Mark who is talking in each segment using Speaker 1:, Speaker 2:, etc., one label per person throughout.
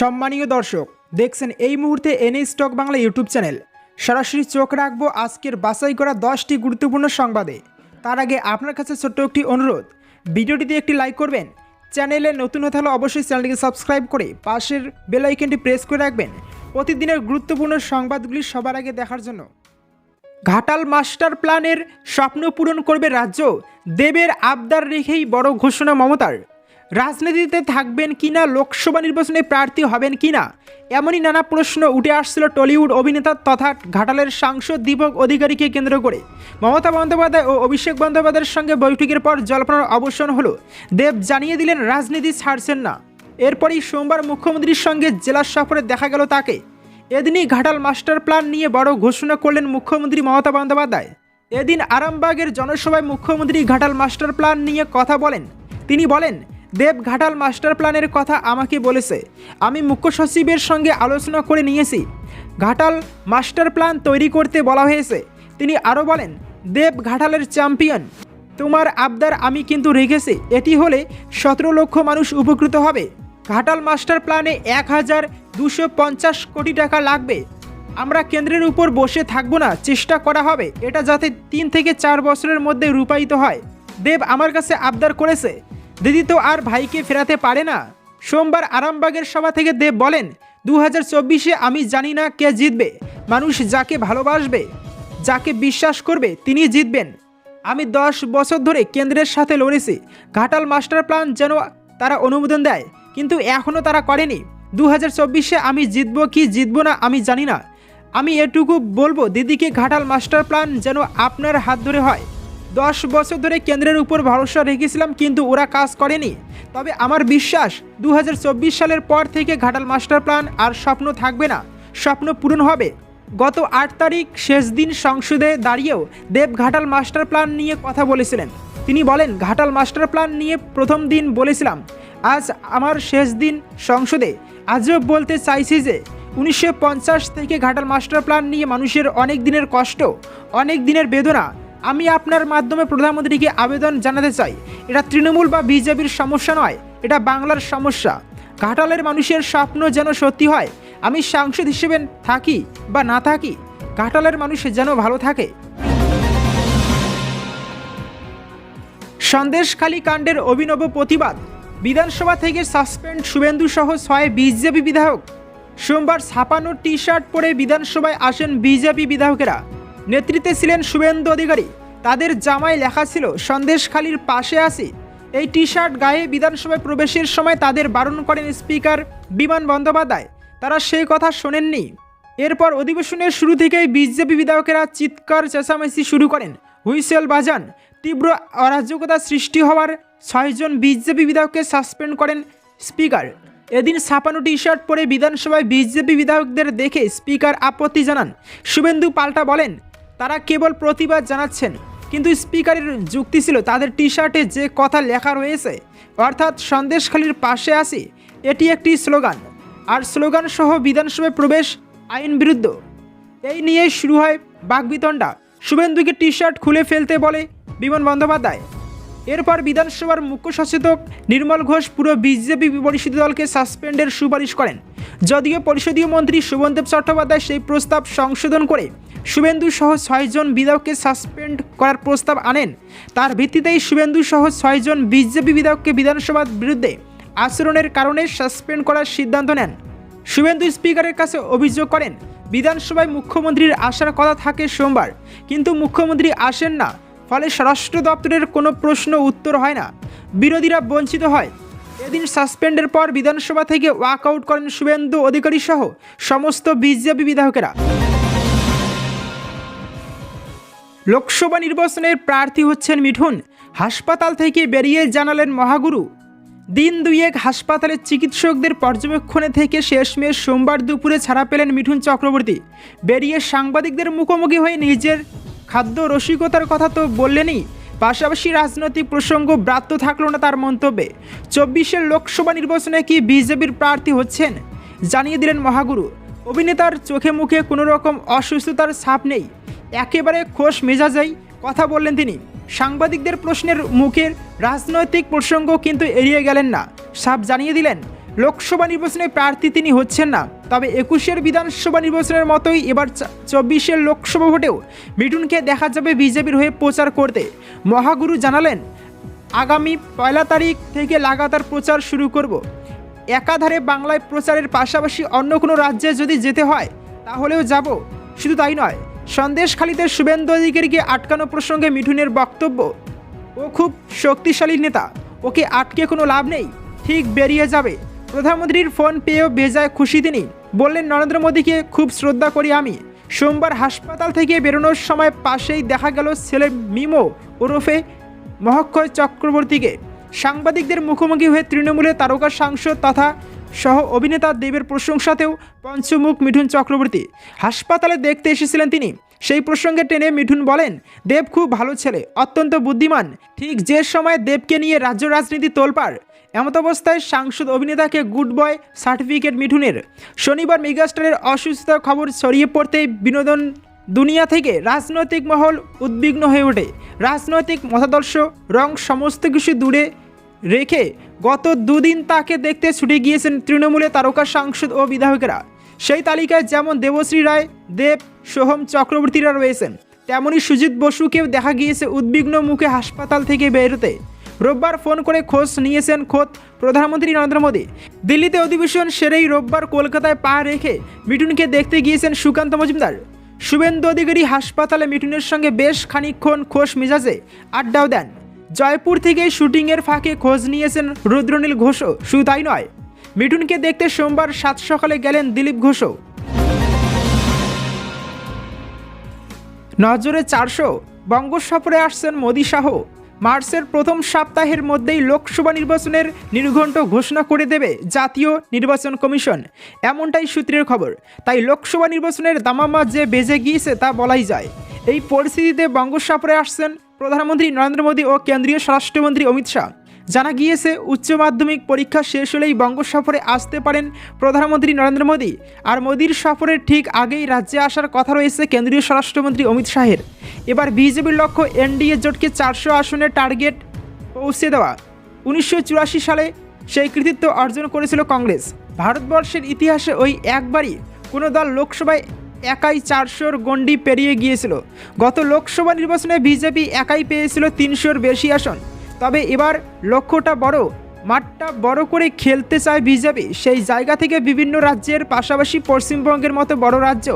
Speaker 1: সম্মানীয় দর্শক, দেখছেন এই মুহূর্তে NA stock Bangla YouTube channel. সরাসরি চোখ রাখব আজকের বাছাই করা দশটি গুরুত্বপূর্ণ সংবাদে। তার আগে আপনার কাছে ছোট্ট একটি অনুরোধ, ভিডিওটিতে একটি লাইক করবেন, চ্যানেলে নতুন হতে হলে অবশ্যই চ্যানেলটিকে সাবস্ক্রাইব করে পাশের বেল আইকনটি প্রেস করে রাখবেন। প্রতিদিনের গুরুত্বপূর্ণ সংবাদগুলি সবার আগে দেখার জন্য। ঘাটাল মাস্টার প্ল্যানের স্বপ্ন পূরণ করবে রাজ্য, দেবের আবদার রেখেই বড় ঘোষণা মমতার। রাজনীতিতে থাকবেন কিনা লোকসভা নির্বাচনে প্রার্থী হবেন কিনা এমনই নানা প্রশ্ন উঠে আসছিল টলিউড অভিনেতা তথা ঘাটালের সাংসদ দীপক অধিকারীকে কেন্দ্র করে। মমতা বন্দ্যোপাধ্যায় ও অভিষেক বন্দ্যোপাধ্যায়ের সঙ্গে বৈঠকের পর জল্পনার অবসান হলো। দেব জানিয়ে দিলেন, রাজনীতি ছাড়ছেন না। এরপরই সোমবার মুখ্যমন্ত্রীর সঙ্গে জেলা সফরে দেখা গেল তাকে। এদিনই ঘাটাল মাস্টার প্ল্যান নিয়ে বড় ঘোষণা করলেন মুখ্যমন্ত্রী মমতা বন্দ্যোপাধ্যায়। এদিন আরামবাগের জনসভায় মুখ্যমন্ত্রী ঘাটাল মাস্টার প্ল্যান নিয়ে কথা বলেন। তিনি বলেন দেব ঘাটাল মাস্টার প্ল্যানের কথা আমাকে বলেছে। আমি মুখ্য সচিবের সঙ্গে আলোচনা করে নিয়েছি। ঘাটাল মাস্টার প্ল্যান তৈরি করতে বলা হয়েছে। তিনি আরও বলেন, দেব ঘাটালের চ্যাম্পিয়ন। তোমার আবদার আমি কিন্তু রেখেছি। এটি হলে সতেরো লক্ষ মানুষ উপকৃত হবে। ঘাটাল মাস্টার প্ল্যানে এক হাজার দুশো পঞ্চাশ কোটি টাকা লাগবে। আমরা কেন্দ্রের উপর বসে থাকব না, চেষ্টা করা হবে। এটা যাতে তিন থেকে চার বছরের মধ্যে রূপায়িত হয়। দেব আমার কাছে আবদার করেছে। দিদি তো আর ভাইকে ফেরাতে পারে না। সোমবার আরামবাগের সভা থেকে দেব বলেন দু হাজার আমি জানি না কে জিতবে, মানুষ যাকে ভালোবাসবে, যাকে বিশ্বাস করবে, তিনি জিতবেন। আমি দশ বছর ধরে কেন্দ্রের সাথে লড়েছি, ঘাটাল মাস্টার প্ল্যান যেন তারা অনুমোদন দেয়, কিন্তু এখনও তারা করেনি। দু হাজার আমি জিতবো কি জিতবো না আমি জানি না। আমি এটুকু বলব, দিদিকে ঘাটাল মাস্টার প্ল্যান যেন আপনার হাত ধরে হয়। দশ বছর ধরে কেন্দ্রের উপর ভরসা রেখেছিলাম, কিন্তু ওরা কাজ করেনি। তবে আমার বিশ্বাস দু হাজার চব্বিশ সালের পর থেকে ঘাটাল মাস্টার প্ল্যান আর স্বপ্ন থাকবে না। স্বপ্ন পূরণ হবে। গত আট তারিখ শেষ দিন সংসদে দাঁড়িয়েও দেব ঘাটাল মাস্টার প্ল্যান নিয়ে কথা বলেছিলেন। তিনি বলেন, ঘাটাল মাস্টার প্ল্যান নিয়ে প্রথম দিন বলেছিলাম। আজ আমার শেষ দিন সংসদে। আজও বলতে চাইছি যে, উনিশশো পঞ্চাশ থেকে ঘাটাল মাস্টার প্ল্যান নিয়ে মানুষের অনেক দিনের কষ্ট, অনেক দিনের বেদনা আমি আপনার মাধ্যমে প্রধানমন্ত্রীকে আবেদন জানাতে চাই। এটা তৃণমূল বা বিজেপির সমস্যা নয়, এটা বাংলার সমস্যা। ঘাটালের মানুষের স্বপ্ন যেন সত্যি হয়, আমি সাংসদ হিসেবে থাকি বা না থাকি, ঘাটালের মানুষ যেন ভালো থাকে। সন্দেশখালী কাণ্ডের অভিনব প্রতিবাদ, বিধানসভা থেকে সাসপেন্ড শুভেন্দু সহ ছয় বিজেপি বিধায়ক। সোমবার ছাপানো টি শার্ট পরে বিধানসভায় আসেন বিজেপি বিধায়কেরা। নেতৃত্বে ছিলেন শুভেন্দু অধিকারী। তাদের জামায় লেখা ছিল, সন্দেশখালীর পাশে আসি এই টি শার্ট গায়ে বিধানসভায় প্রবেশের সময় তাদের বারণ করেন স্পিকার বিমান বন্দ্যোপাধ্যায়। তারা সেই কথা শোনেননি। এরপর অধিবেশনের শুরু থেকেই বিজেপি বিধায়কেরা চিৎকার, চেঁচামেচি শুরু করেন। হুইসেল বাজান, তীব্র অরাজকতা সৃষ্টি হওয়ার ছয়জন বিজেপি বিধায়ককে সাসপেন্ড করেন স্পিকার। এদিন ছাপানো টি শার্ট পরে বিধানসভায় বিজেপি বিধায়কদের দেখে স্পিকার আপত্তি জানান। শুভেন্দু পাল্টা বলেন তারা কেবল প্রতিবাদ জানাচ্ছেন, কিন্তু স্পিকারের যুক্তি ছিল তাদের টি শার্টে যে কথা লেখা রয়েছে, অর্থাৎ সন্দেশখালির পাশে আসি এটি একটি স্লোগান। আর স্লোগান সহ বিধানসভায় প্রবেশ আইন বিরুদ্ধ। এই নিয়ে শুরু হয় বাগবিতণ্ডা। শুভেন্দুকে টি শার্ট খুলে ফেলতে বলে বিমান বন্দ্যোপাধ্যায়। এরপর বিধানসভার মুখ্য সচেতক নির্মল ঘোষ পুরো বিজেপি পরিষদ দলকে সাসপেন্ডের সুপারিশ করেন। যদিও পরিষদীয় মন্ত্রী শুভনদেব চট্টোপাধ্যায় সেই প্রস্তাব সংশোধন করে শুভেন্দু সহ ছয়জন বিধায়ককে সাসপেন্ড করার প্রস্তাব আনেন। তার ভিত্তিতেই শুভেন্দু সহ ছয়জন বিজেপি বিধায়ককে বিধানসভার বিরুদ্ধে আচরণের কারণে সাসপেন্ড করার সিদ্ধান্ত নেন। শুভেন্দু স্পিকারের কাছে অভিযোগ করেন, বিধানসভায় মুখ্যমন্ত্রীর আসার কথা থাকে সোমবার, কিন্তু মুখ্যমন্ত্রী আসেন না। ফলে স্বরাষ্ট্র দপ্তরের কোনো প্রশ্ন উত্তর হয় না। বিরোধীরা বঞ্চিত হয়। এদিন সাসপেন্ডের পর বিধানসভা থেকে ওয়াকআউট করেন শুভেন্দু অধিকারী সহ সমস্ত বিজেপি বিধায়কেরা। লোকসভা নির্বাচনের প্রার্থী হচ্ছেন মিঠুন। হাসপাতাল থেকে বেরিয়ে জানালেন মহাগুরু। দিন দুয়েক হাসপাতালের চিকিৎসকদের পর্যবেক্ষণে থেকে শেষমেশ সোমবার দুপুরে ছাড়া পেলেন মিঠুন চক্রবর্তী। বেরিয়ে সাংবাদিকদের মুখোমুখি হয়ে নিজের খাদ্য রসিকতার কথা তো বললেনই। পাশাপাশি রাজনৈতিক প্রসঙ্গ ব্রাত্য থাকল না তার মন্তব্যে। চব্বিশের লোকসভা নির্বাচনে কি বিজেপির প্রার্থী হচ্ছেন? জানিয়ে দিলেন মহাগুরু। অভিনেতার চোখে মুখে কোনো রকম অসুস্থতার ছাপ নেই। একেবারে খোশ মেজাজেই কথা বললেন তিনি। সাংবাদিকদের প্রশ্নের মুখের রাজনৈতিক প্রসঙ্গ কিন্তু এড়িয়ে গেলেন না। সাপ জানিয়ে দিলেন, লোকসভা নির্বাচনে প্রার্থী তিনি হচ্ছেন না। তবে একুশের বিধানসভা নির্বাচনের মতোই এবার চব্বিশের লোকসভা ভোটেও মিঠুনকে দেখা যাবে বিজেপির হয়ে প্রচার করতে। মহাগুরু জানালেন, আগামী পয়লা তারিখ থেকে লাগাতার প্রচার শুরু করব। একাধারে বাংলায় প্রচারের পাশাপাশি অন্য কোনো রাজ্যে যদি যেতে হয়, তাহলেও যাব। শুধু তাই নয়, সন্দেশখালিতে শুভেন্দু অধিকারীকে আটকানো প্রসঙ্গে মিঠুনের বক্তব্য, ও খুব শক্তিশালী নেতা, ওকে আটকে কোনো লাভ নেই, ঠিক বেরিয়ে যাবে। প্রধানমন্ত্রীর ফোন পেয়েও বেজায় খুশি তিনি। বললেন, নরেন্দ্র মোদীকে খুব শ্রদ্ধা করি আমি। সোমবার হাসপাতাল থেকে বেরোনোর সময় পাশেই দেখা গেল ছেলে মিমো ওরফে মহক্ষয় চক্রবর্তীকে। সাংবাদিকদের মুখোমুখি হয়ে তৃণমূলের তারকা সাংসদ তথা সহ অভিনেতা দেবের প্রশংসাতেও পঞ্চমুখ মিঠুন চক্রবর্তী। হাসপাতালে দেখতে এসেছিলেন তিনি। সেই প্রসঙ্গে টেনে মিঠুন বলেন, দেব খুব ভালো ছেলে, অত্যন্ত বুদ্ধিমান। ঠিক যে সময় দেবকে নিয়ে রাজ্য রাজনীতি তোলপাড়, এমত অবস্থায় সাংসদ অভিনেতাকে গুড বয় সার্টিফিকেট মিঠুনের। শনিবার মেগাস্টারের অসুস্থতার খবর ছড়িয়ে পড়তেই বিনোদন দুনিয়া থেকে রাজনৈতিক মহল উদ্বিগ্ন হয়ে ওঠে। রাজনৈতিক মতাদর্শ, রং সমস্ত কিছু দূরে রেখে গত দুদিন তাকে দেখতে ছুটে গিয়েছেন তৃণমূলের তারকা সাংসদ ও বিধায়কেরা। সেই তালিকায় যেমন দেবশ্রী রায়, দেব, সোহম চক্রবর্তীরা রয়েছেন, তেমনি সুজিত বসুকেও দেখা গিয়েছে উদ্বিগ্ন মুখে হাসপাতাল থেকে বেরোতে। রোববার ফোন করে খোঁজ নিয়েছেন খোদ প্রধানমন্ত্রী নরেন্দ্র মোদী। দিল্লিতে অধিবেশন সেরেই রোববার কলকাতায় পা রেখে মিঠুনকে দেখতে গিয়েছেন সুকান্ত মজুমদার। শুভেন্দু অধিকারী হাসপাতালে মিঠুনের সঙ্গে বেশ খানিকক্ষণ খোশ মেজাজে আড্ডাও দেন। জয়পুর থেকে শুটিংয়ের ফাঁকে খোঁজ নিয়েছেন রুদ্রনীল ঘোষও, শুধু তাই নয় মিঠুনকে দেখতে সোমবার সাত সকালে গেলেন দিলীপ ঘোষও। নজরে চারশো, বঙ্গ সফরে আসছেন মোদী শাহ। মার্চের প্রথম সপ্তাহের মধ্যেই লোকসভা নির্বাচনের নির্ঘণ্ট ঘোষণা করে দেবে জাতীয় নির্বাচন কমিশন। এমনটাই সূত্রের খবর। তাই লোকসভা নির্বাচনের দামামা যে বেজে গিয়েছে তা বলাই যায়। এই পরিস্থিতিতে বঙ্গ সফরে আসছেন প্রধানমন্ত্রী নরেন্দ্র মোদী ও কেন্দ্রীয় স্বরাষ্ট্রমন্ত্রী অমিত শাহ। জানা গিয়েছে, উচ্চ মাধ্যমিক পরীক্ষা শেষ হলেই বঙ্গ সফরে আসতে পারেন প্রধানমন্ত্রী নরেন্দ্র মোদী। আর মোদীর সফরের ঠিক আগেই রাজ্যে আসার কথা রয়েছে কেন্দ্রীয় স্বরাষ্ট্রমন্ত্রী অমিত শাহের। এবার বিজেপির লক্ষ্য এনডিএ জোটকে চারশো আসনের টার্গেট পৌঁছে দেওয়া। উনিশশো চুরাশি সালে সেই কৃতিত্ব অর্জন করেছিল কংগ্রেস। ভারতবর্ষের ইতিহাসে ওই একবারই কোনো দল লোকসভায় একাই চারশোর গণ্ডি পেরিয়ে গিয়েছিল। গত লোকসভা নির্বাচনে বিজেপি একাই পেয়েছিল তিনশোর বেশি আসন। তবে এবার লক্ষ্যটা বড়। মাঠটা বড় করে খেলতে চায় বিজেপি। সেই জায়গা থেকে বিভিন্ন রাজ্যের পাশাপাশি পশ্চিমবঙ্গের মতো বড় রাজ্য,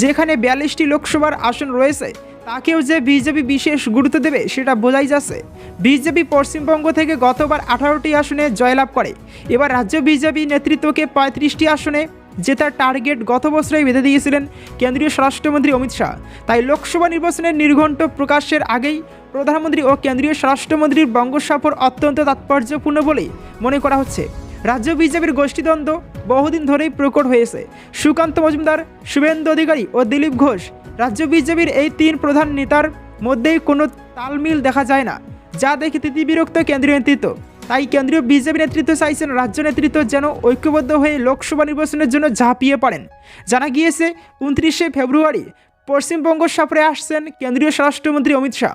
Speaker 1: যেখানে বিয়াল্লিশটি লোকসভার আসন রয়েছে, তাকেও যে বিজেপি বিশেষ গুরুত্ব দেবে সেটা বোঝাই যাচ্ছে। বিজেপি পশ্চিমবঙ্গ থেকে গতবার আঠারোটি আসনে জয়লাভ করে। এবার রাজ্য বিজেপি নেতৃত্বকে পঁয়ত্রিশটি আসনে জেতার টার্গেট গত বছরেই বেঁধে দিয়েছিলেন কেন্দ্রীয় স্বরাষ্ট্রমন্ত্রী অমিত শাহ। তাই লোকসভা নির্বাচনের নির্ঘণ্ট প্রকাশের আগেই প্রধানমন্ত্রী ও কেন্দ্রীয় স্বরাষ্ট্রমন্ত্রীর বঙ্গ সফর অত্যন্ত তাৎপর্যপূর্ণ বলেই মনে করা হচ্ছে। রাজ্য বিজেপির গোষ্ঠীদ্বন্দ্ব বহুদিন ধরেই প্রকট হয়েছে। সুকান্ত মজুমদার, শুভেন্দু অধিকারী ও দিলীপ ঘোষ, রাজ্য বিজেপির এই তিন প্রধান নেতার মধ্যেই কোনো তালমিল দেখা যায় না, যা দেখে তিতিবিরক্ত কেন্দ্রীয় নেতৃত্ব। তাই কেন্দ্রীয় বিজেপি নেতৃত্ব চাইছেন রাজ্য নেতৃত্ব যেন ঐক্যবদ্ধ হয়ে লোকসভা নির্বাচনের জন্য ঝাঁপিয়ে পড়েন। জানা গিয়েছে, উনত্রিশে ফেব্রুয়ারি পশ্চিমবঙ্গ সফরে আসছেন কেন্দ্রীয় স্বরাষ্ট্রমন্ত্রী অমিত শাহ।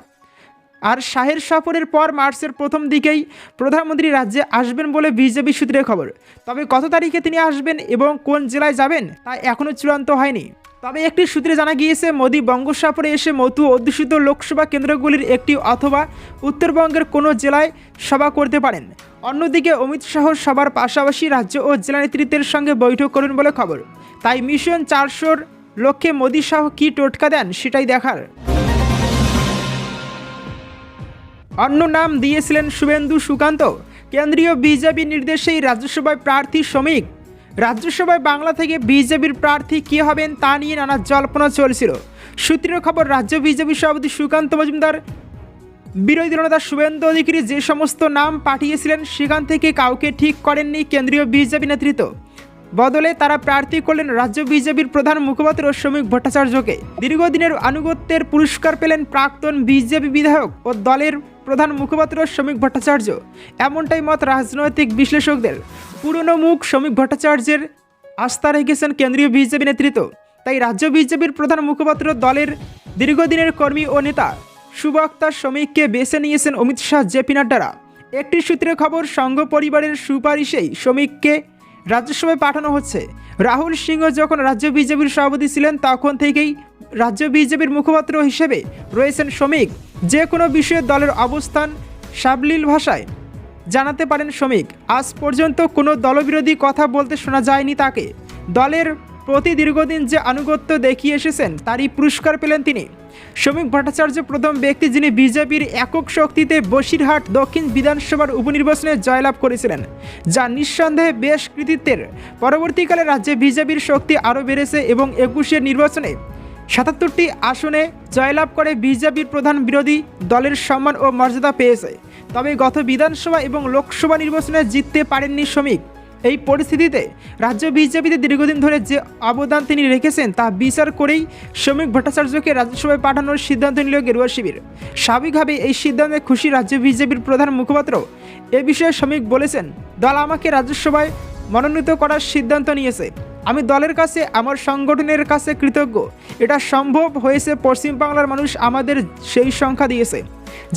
Speaker 1: আর শাহের সফরের পর মার্চের প্রথম দিকেই প্রধানমন্ত্রী রাজ্যে আসবেন বলে বিজেপি সূত্রে খবর। তবে কত তারিখে তিনি আসবেন এবং কোন জেলায় যাবেন তা এখনও চূড়ান্ত হয়নি। তবে একটি সূত্রে জানা গিয়েছে, মোদী বঙ্গ সফরে এসে মতু অধ্যুষিত লোকসভা কেন্দ্রগুলির একটি অথবা উত্তরবঙ্গের কোনো জেলায় সভা করতে পারেন। অন্যদিকে অমিত শাহ সবার পাশাপাশি রাজ্য ও জেলা নেতৃত্বের সঙ্গে বৈঠক করবেন বলে খবর। তাই মিশন চারশোর লক্ষ্যে মোদী শাহ কী টোটকা দেন সেটাই দেখার। অন্য নাম দিয়েছিলেন শুভেন্দু সুকান্ত। কেন্দ্রীয় বিজেপি নির্দেশেই রাজ্যসভায় প্রার্থী শ্রমিক রাজ্যসভায় বাংলা থেকে বিজেপির প্রার্থী কে হবেন তা নিয়ে নানা জল্পনা চলছিল। সূত্রের খবর, রাজ্য বিজেপি সভাপতি সুকান্ত মজুমদার, বিরোধী দলনেতা শুভেন্দু অধিকারী যে সমস্ত নাম পাঠিয়েছিলেন সেখান থেকে কাউকে ঠিক করেননি কেন্দ্রীয় বিজেপি নেতৃত্ব। বদলে তারা প্রার্থী করলেন রাজ্য বিজেপির প্রধান মুখপাত্র শ্রমিক ভট্টাচার্যকে। দীর্ঘদিনের আনুগত্যের পুরস্কার পেলেন প্রাক্তন বিজেপি বিধায়ক ও দলের প্রধান মুখপাত্র শ্রমিক ভট্টাচার্য। এমনটাই মত রাজনৈতিক বিশ্লেষকদের। পুরনো মুখ শ্রমিক ভট্টাচার্যের আস্থা রেখেছেন কেন্দ্রীয় বিজেপি নেতৃত্ব। তাই রাজ্য বিজেপির প্রধান মুখপাত্র দলের দীর্ঘদিনের কর্মী ও নেতা সুবক্তা শ্রমিককে বেছে নিয়েছেন অমিত শাহ জেপি নাড্ডারা। একটি সূত্রে খবর, সংঘ পরিবারের সুপারিশেই শ্রমিককে রাজ্যসভায় পাঠানো হচ্ছে। রাহুল সিংহ যখন রাজ্য বিজেপির সভাপতি ছিলেন, তখন থেকেই রাজ্য বিজেপির মুখপাত্র হিসেবে রয়েছেন শ্রমিক যে কোনো বিষয়ে দলের অবস্থান সাবলীল ভাষায় জানাতে পারেন শ্রমিক। আজ পর্যন্ত কোনো দলবিরোধী কথা বলতে শোনা যায়নি তাকে। দলের প্রতি দীর্ঘদিন যে আনুগত্য দেখিয়ে এসেছেন, তারই পুরস্কার পেলেন তিনি। শ্রমিক ভট্টাচার্য প্রথম ব্যক্তি যিনি বিজেপির একক শক্তিতে বসিরহাট দক্ষিণ বিধানসভার উপনির্বাচনে জয়লাভ করেছিলেন, যা নিঃসন্দেহে বেশ কৃতিত্বের। পরবর্তীকালে রাজ্যে বিজেপির শক্তি আরও বেড়েছে এবং একুশের নির্বাচনে সাতাত্তরটি আসনে জয়লাভ করে বিজেপির প্রধান বিরোধী দলের সম্মান ও মর্যাদা পেয়েছে। তবে গত বিধানসভা এবং লোকসভা নির্বাচনে জিততে পারেননি শ্রমিক। এই পরিস্থিতিতে রাজ্য বিজেপিতে দীর্ঘদিন ধরে যে অবদান তিনি রেখেছেন তা বিচার করেই শ্রমিক ভট্টাচার্যকে রাজ্যসভায় পাঠানোর সিদ্ধান্ত নিল গেরুয়া শিবির। স্বাভাবিকভাবে এই সিদ্ধান্তে খুশি রাজ্য বিজেপির প্রধান মুখপাত্র। এ বিষয়ে শ্রমিক বলেছেন, দল আমাকে রাজ্যসভায় মনোনীত করার সিদ্ধান্ত নিয়েছে। আমি দলের কাছে, আমার সংগঠনের কাছে কৃতজ্ঞ। এটা সম্ভব হয়েছে পশ্চিমবাংলার মানুষ আমাদের সেই সংখ্যা দিয়েছে।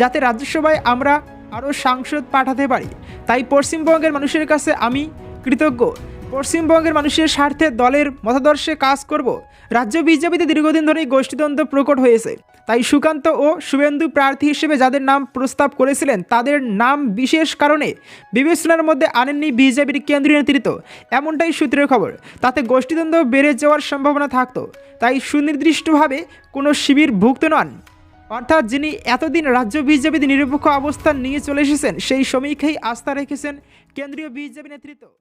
Speaker 1: যাতে রাজ্যসভায় আমরা আরও সাংসদ পাঠাতে পারি। তাই পশ্চিমবঙ্গের মানুষের কাছে আমি কৃতজ্ঞ। পশ্চিমবঙ্গের মানুষের স্বার্থে দলের মতাদর্শে কাজ করব। রাজ্য বিজেপিতে দীর্ঘদিন ধরেই গোষ্ঠীদ্বন্দ্ব প্রকট হয়েছে। তাই সুকান্ত ও শুভেন্দু প্রার্থী হিসেবে যাদের নাম প্রস্তাব করেছিলেন, তাদের নাম বিশেষ কারণে বিবেচনার মধ্যে আনেননি বিজেপির কেন্দ্রীয় নেতৃত্ব। এমনটাই সূত্রের খবর। তাতে গোষ্ঠীদ্বন্দ্ব বেড়ে যাওয়ার সম্ভাবনা থাকত। তাই সুনির্দিষ্টভাবে কোনো শিবির ভুক্ত নন। অর্থাৎ যিনি এতদিন রাজ্য বিজেপিতে নিরপেক্ষ অবস্থান নিয়ে চলে এসেছেন, সেই শ্রমিককেই আস্থা রেখেছেন কেন্দ্রীয় বিজেপি নেতৃত্ব।